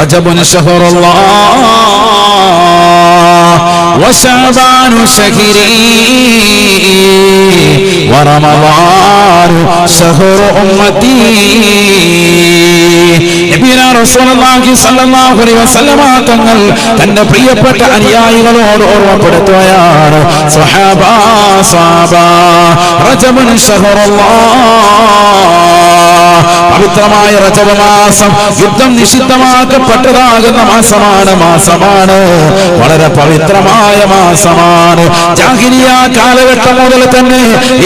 റജബുൻ ഷഹറുല്ലാഹ് വശഅബാനു ശഹരി ورمضان شهر أمتي നബിയുനാ റസൂലുള്ളാഹി സ്വല്ലല്ലാഹു അലൈഹി വസല്ലമ തങ്ങൾ തന്റെ പ്രിയപ്പെട്ട അനുയായികളോട് ഓർമ്മപ്പെടുത്തുകയാണ് സ്വഹാബ സ്വഹാബ റജബുൻ ഷഹറുല്ലാഹ് പവിത്രമായ രജവമാസം മാസം യുദ്ധം നിഷിദ്ധമാക്കപ്പെട്ടതാകുന്ന മാസമാണ് മാസമാണ്. വളരെ പവിത്രമായ മാസമാണ്. കാലഘട്ടം മുതൽ തന്നെ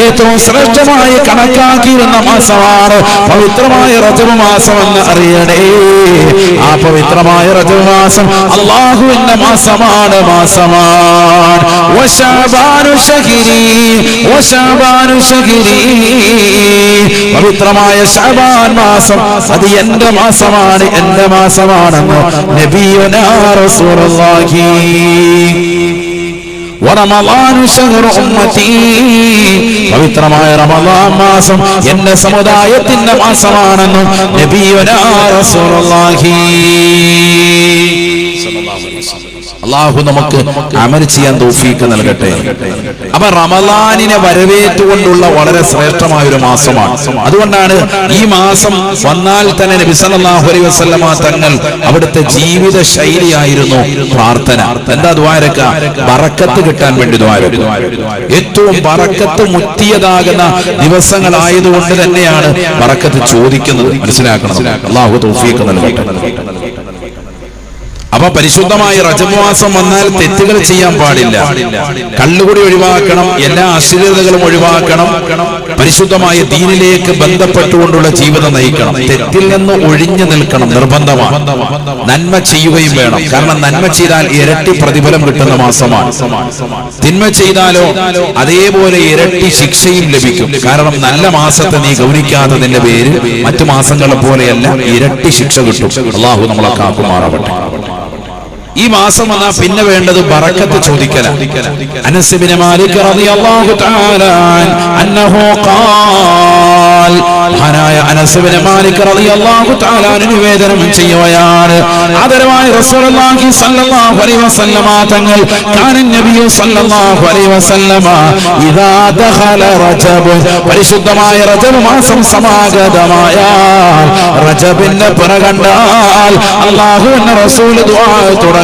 ഏറ്റവും ശ്രേഷ്ഠമായി കണക്കാക്കിയിരുന്ന മാസമാണ് പവിത്രമായ റജബ് മാസം എന്ന് അറിയണേ. ആ പവിത്രമായ റജബ് മാസം അള്ളാഹുവിന്റെ മാസമാണ്. മാസമാണ് പവിത്രമായ ശഅബാൻ മാസം. അത് എന്റെ മാസമാണ് എന്റെ മാസമാണെന്ന് പവിത്രമായ റമദാൻ മാസം എന്റെ സമുദായത്തിന്റെ മാസമാണെന്നും നബിയുനാ റസൂലുള്ളാഹി. അള്ളാഹു നമുക്ക് അമൽ ചെയ്യാൻ തോഫീക്ക് നൽകട്ടെ. അപ്പൊ റമലാനിനെ വരവേറ്റുകൊണ്ടുള്ള വളരെ ശ്രേഷ്ഠമായ ഒരു മാസമാണ്. അതുകൊണ്ടാണ് ഈ മാസം വന്നാൽ തന്നെ നബി സല്ലല്ലാഹു അലൈഹി വസല്ലമ തങ്ങൾ അവിടുത്തെ ജീവിത ശൈലിയായിരുന്നു പ്രാർത്ഥന. എന്താ ദ്വാരക്ക പറക്കത്ത് കിട്ടാൻ വേണ്ടി ദ്വാരക്ക ഏറ്റവും പറക്കത്ത് മുറ്റിയതാകുന്ന ദിവസങ്ങളായതുകൊണ്ട് തന്നെയാണ് പറക്കത്ത് ചോദിക്കുന്നത്. മനസ്സിലാക്കണം. അള്ളാഹു തോഫീക്ക് നൽകട്ടെ. അപ്പൊ പരിശുദ്ധമായ റജമാസം വന്നാൽ തെറ്റുകൾ ചെയ്യാൻ പാടില്ല. കള്ളുകൂടി ഒഴിവാക്കണം എല്ലാ അശ്ലീലതകളും ഒഴിവാക്കണം പരിശുദ്ധമായ ദീനിലേക്ക് ബന്ധപ്പെട്ടുകൊണ്ടുള്ള ജീവിതം നയിക്കണം. തെറ്റിൽ നിന്ന് ഒഴിഞ്ഞു നിൽക്കണം നിർബന്ധമാണ്. നന്മ ചെയ്യുകയും വേണം. കാരണം നന്മ ചെയ്താൽ ഇരട്ടി പ്രതിഫലം കിട്ടുന്ന മാസമാണ്. തിന്മ ചെയ്താലോ അതേപോലെ ഇരട്ടി ശിക്ഷയും ലഭിക്കും. കാരണം നല്ല മാസത്തെ നീ ഗൗനിക്കാത്തതിന്റെ പേര് മറ്റു മാസങ്ങളെ പോലെയല്ല ഇരട്ടി ശിക്ഷ കിട്ടും. അള്ളാഹു നമ്മളെ കാക്കുമാറാവട്ടെ. ഈ മാസം വന്നാൽ പിന്നെ വേണ്ടത് ബറക്കത്ത് ചോദിക്കല. മാലിക് റളിയല്ലാഹു തആല അന്നഹു മാലിക് റളിയല്ലാഹു തആല നിവേദനം റസൂലുള്ളാഹി സ്വല്ലല്ലാഹു അലൈഹി വസല്ലമ തങ്ങൾ നബിയു സ്വല്ലല്ലാഹു അലൈഹി വസല്ലമ ഇദാ റജബ്. പരിശുദ്ധമായ റജബ് മാസം സമാഗതമായാൽ റജബിന്റെ പിറകണ്ടാൽ എന്ന റസൂൽ ദുആ തുടങ്ങി.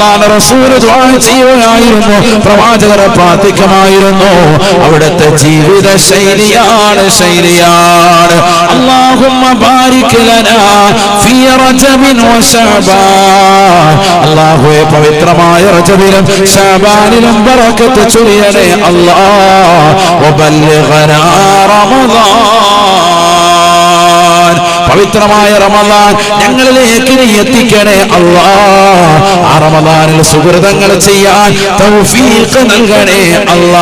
അള്ളാഹ് റസൂൽ ചെയ്യുകയായിരുന്നു. പ്രവാചകരെ പ്രാർത്ഥിക്കുമായിരുന്നു. അവിടുത്തെ ജീവിത ശൈലിയാണ്. ശൈലിയാണ് വശഅബാൻ അല്ലാഹുവേ പവിത്രമായ റജബിലും ശഅബാനിലും ബറക്കത്ത് ചൊരിയണേ വബല്ലിഗ്നാ റമളാൻ പവിത്രമായ റമദാൻ ഞങ്ങളിലേക്ക് നീ എത്തിക്കണേ അല്ലാ ആ റമദാനിൽ സുഹൃതങ്ങൾ ചെയ്യാൻ തൗഫീഖ് നൽകണേ വസല്ലമ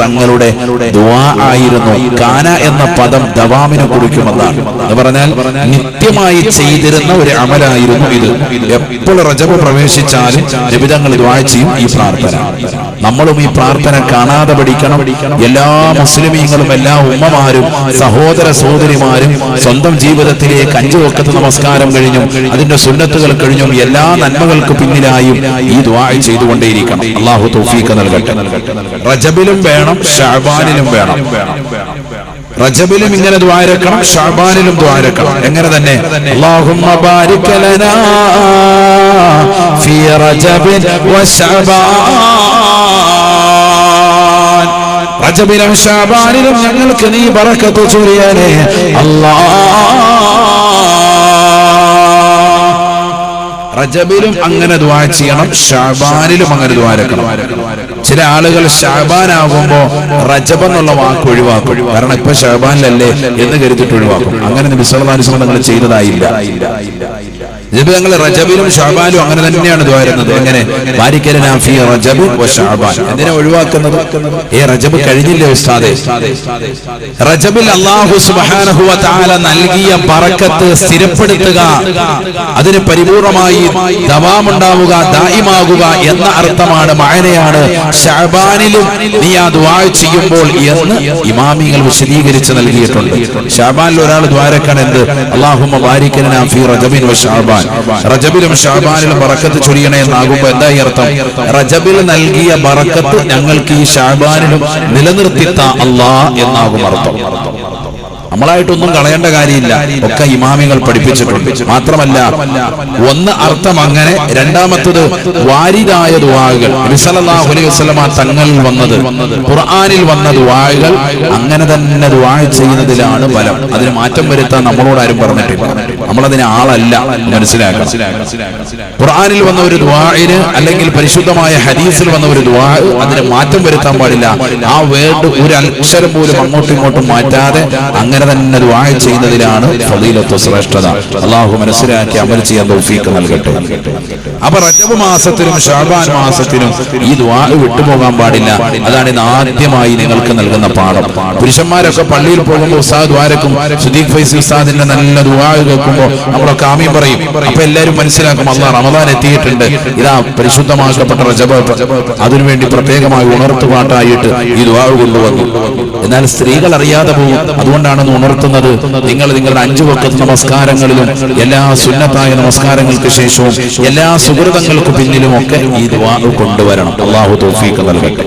തങ്ങളുടെ ആയിരുന്നു. കാന എന്ന പദം ദവാമിനെ കുറിക്കുമെന്നാണ്. എന്ന് പറഞ്ഞാൽ നിത്യമായി ചെയ്തിരുന്ന ഒരു അമലായിരുന്നു ഇത്. എപ്പോൾ റജബ് പ്രവേശിച്ചാലും നിബിതങ്ങൾ ദുആ ചെയ്യും ഈ പ്രാർത്ഥന. നമ്മളും ഈ പ്രാർത്ഥന കാണാതെ പഠിക്കണം. എല്ലാ മുസ്ലിമീങ്ങളും എല്ലാ ഉമ്മമാരും സഹോദര സഹോദരിമാരും സ്വന്തം ജീവിതത്തിലെ അഞ്ചു വക്കത്ത് നമസ്കാരം കഴിഞ്ഞും അതിന്റെ സുന്നത്തുകൾ കഴിഞ്ഞും എല്ലാ നന്മകൾക്ക് പിന്നിലായും ഈ ദുആ ചെയ്തുകൊണ്ടേയിരിക്കണം. അള്ളാഹു തൗഫീഖ് നൽകട്ടെ. റജബിലും വേണം ഷാബാനിലും വേണം. റജബിലും ഇങ്ങനെ ദ്വാരക്കണം ഷാബാനിലും ദ്വാരക്കണം എങ്ങനെ തന്നെ? റജബിലും ഷാബാനിലും ഞങ്ങൾക്ക് നീ പറക്കത്തു ചൊല്ലിയാലേ അല്ലാ റജബിലും അങ്ങനെ ദ്വാ ചെയ്യണം ഷാബാനിലും അങ്ങനെ ദ്വാരക്കണം ചില ആളുകൾ ഷാബാൻ ആകുമ്പോ റജബ് എന്നുള്ള വാക്ക് ഒഴിവാക്കും. കാരണം ഇപ്പൊ ഷാബാനിലല്ലേ എന്ന് കരുതിട്ട് ഒഴിവാക്കും. അങ്ങനെ വസല്ലം നിങ്ങൾ ചെയ്തതായില്ല. ഇതിപ്പോ ഞങ്ങൾ റജബിലും ഷാബാലും അങ്ങനെ തന്നെയാണ് ദ്വാരുന്നത്. എങ്ങനെ? എന്തിനാ ഒഴിവാക്കുന്നത്? ഏ റജബ് കഴിഞ്ഞില്ലേ ഉസ്താദേ? റജബിൽ അള്ളാഹു സുബ്ഹാനഹു വ തആല നൽകിയ പറക്കത്ത് സ്ഥിരപ്പെടുത്തുക അതിന് പരിപൂർണമായി ദവാമുണ്ടാവുക ദായിമാകുക എന്ന അർത്ഥമാണ് മായനയാണ് ഷാബാനിലും നീ ആ ദ്വാ ചെയ്യുമ്പോൾ എന്ന് ഇമാമികൾ വിശദീകരിച്ച് നൽകിയിട്ടുണ്ട്. ഷാബാനിൽ ഒരാൾ ദ്വാരക്കാൻ എന്ത് ബാരിക്കലനാ ഫീ റജബിൻ വ ഷഅബാൻ റജബിലും ഷാബാനിലും ബറക്കത്ത് ചൊരിയണേ എന്നാകുമ്പോ എന്താ ഈ അർത്ഥം? റജബിൽ നൽകിയ ബറക്കത്ത് ഞങ്ങൾക്ക് ഈ ഷാബാനിലും നിലനിർത്തിത്ത അല്ലാ എന്നാകും അർത്ഥം. നമ്മളായിട്ടൊന്നും കളയേണ്ട കാര്യമില്ല. ഒക്കെ ഇമാമികൾ പഠിപ്പിച്ചിട്ടുണ്ട്. മാത്രമല്ല ഒന്ന് അർത്ഥം അങ്ങനെ രണ്ടാമത്തത് വാരിതായ ദുവാകൾ നബിസല്ലല്ലാഹു അലൈഹി വസല്ലമ തങ്ങളിൽ വന്നത് ഖുർആാനിൽ വന്ന ദുവാകൾ അങ്ങനെ തന്നെ ദുവാ ചെയ്യുന്നതിലാണ് ഫലം. അതിന് മാറ്റം വരുത്താൻ നമ്മളോട് ആരും പറഞ്ഞിട്ടില്ല. നമ്മളതിന് ആളല്ല മനസ്സിലാക്കണം. ഖുർആാനിൽ വന്ന ഒരു ദുവാന് അല്ലെങ്കിൽ പരിശുദ്ധമായ ഹദീസിൽ വന്ന ഒരു ദുവാ അതിന് മാറ്റം വരുത്താൻ പാടില്ല. ആ വേർഡ് ഒരു അക്ഷരം പോലും അങ്ങോട്ടും ഇങ്ങോട്ടും മാറ്റാതെ അങ്ങനെ തന്നെ ദുആ ചെയ്യുന്നതിലാണ് ഫളീലത്തു ശ്രേഷ്ഠത. അള്ളാഹു മനസ്സിലാക്കി അമൽ ചെയ്യാൻ തൗഫീഖ് നൽകട്ടെ. അപ്പൊ റജബ് മാസത്തിലും ഷാബാൻ മാസത്തിലും ഈ ദുആ വിട്ടുപോകാൻ പാടില്ല. അതാണ് ഇന്ന് ആദ്യമായി നിങ്ങൾക്ക് നൽകുന്ന പാഠം. പുരുഷന്മാരൊക്കെ പള്ളിയിൽ പോകുമ്പോൾ ഉസ്താദ് ദ്വാരക്കും സുദീഖ് ഫൈസി ഉസ്താദിന്റെ നല്ല ദുആ കേൾക്കുമ്പോൾ നമ്മളൊക്കെ ആമീൻ പറയും. അപ്പൊ എല്ലാവരും മനസ്സിലാക്കും അള്ളാഹ് റമദാൻ എത്തിയിട്ടുണ്ട്. ഇതാ പരിശുദ്ധമാക്കപ്പെട്ട റജബ്. അതിനുവേണ്ടി പ്രത്യേകമായി ഉണർത്തുപാട്ടായിട്ട് ഈ ദുആ കൊണ്ടുവന്നു. എന്നാൽ സ്ത്രീകൾ അറിയാതെ പോകും. അതുകൊണ്ടാണ് ഉണർത്തുന്നത്. നിങ്ങൾ നിങ്ങളുടെ അഞ്ചു വക്കത്ത് നമസ്കാരങ്ങളിലും എല്ലാ സുന്നത്തായ നമസ്കാരങ്ങൾക്ക് ശേഷവും എല്ലാ സുഹൃതങ്ങൾക്ക് പിന്നിലും ഒക്കെ ഈ ദുആ കൊണ്ടുവരണം. അള്ളാഹു തോഫീക്ക് നൽകട്ടെ.